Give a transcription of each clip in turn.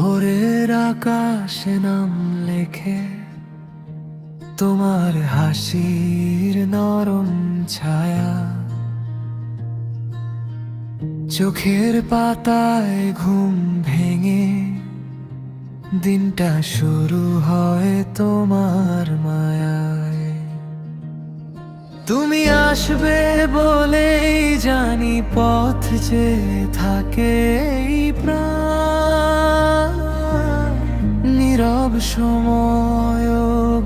ভোরের আকাশে নাম লেখে তোমার হাসির নরম ছায়া। চোখের পাতায় ঘুম ভেঙে দিনটা শুরু হয় তোমার মায়ায়। তুমি আসবে বলেই জানি পথ যে থাকে প্রাণ। নীরব সময়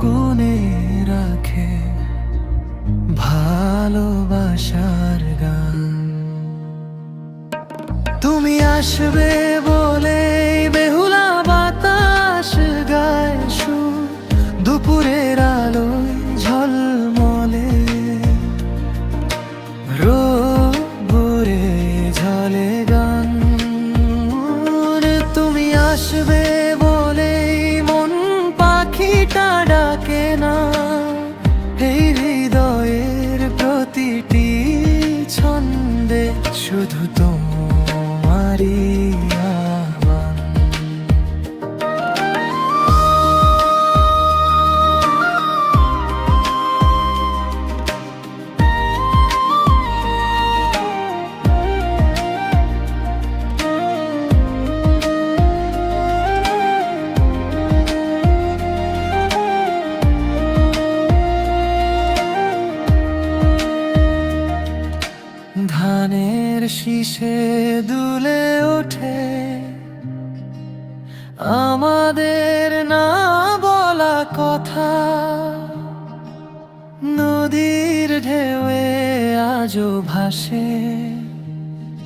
গুনে রাখে ভালোবাসার গান। তুমি আসবে শুধু তোমারই ধানের শীষে দুলে ওঠে। আমাদের না বলা কথা, নদীর ঢেউয়ে আজও ভাসে।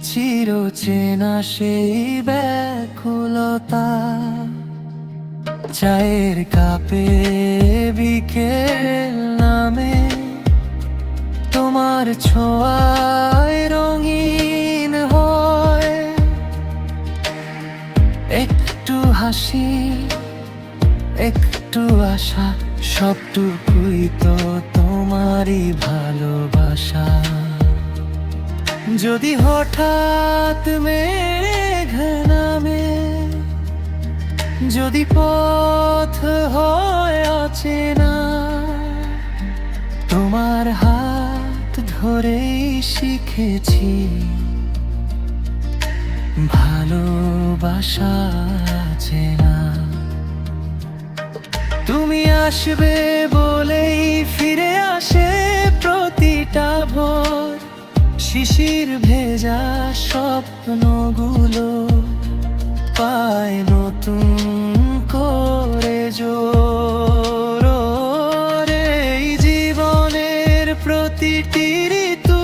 চির চেনা সেই ব্যাকুলতা, চায়ের কাপে বিকেল নামে। তোমার ছোঁয়ায় হাসি একটু আশা, সবটুকুই তো তোমারই ভালোবাসা। যদি হঠাৎ মেঘ নামে, যদি পথ হয় অচেনা, তোমার হাত ধরেই শিখেছি ভালোবাসা। বাঁচে না। তুমি আসবে বলেই ফিরে আসে প্রতিটা ভোর। শিশির ভেজা স্বপ্নগুলো পায় নতুন করে জোর। এই জীবনের প্রতিটি ঋতু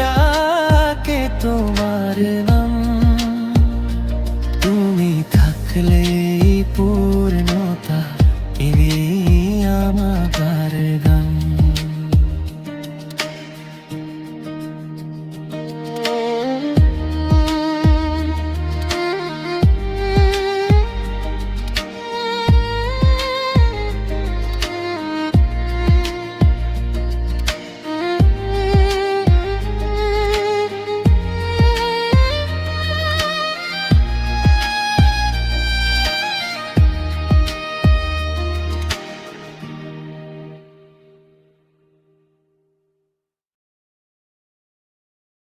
ডাকে তোমার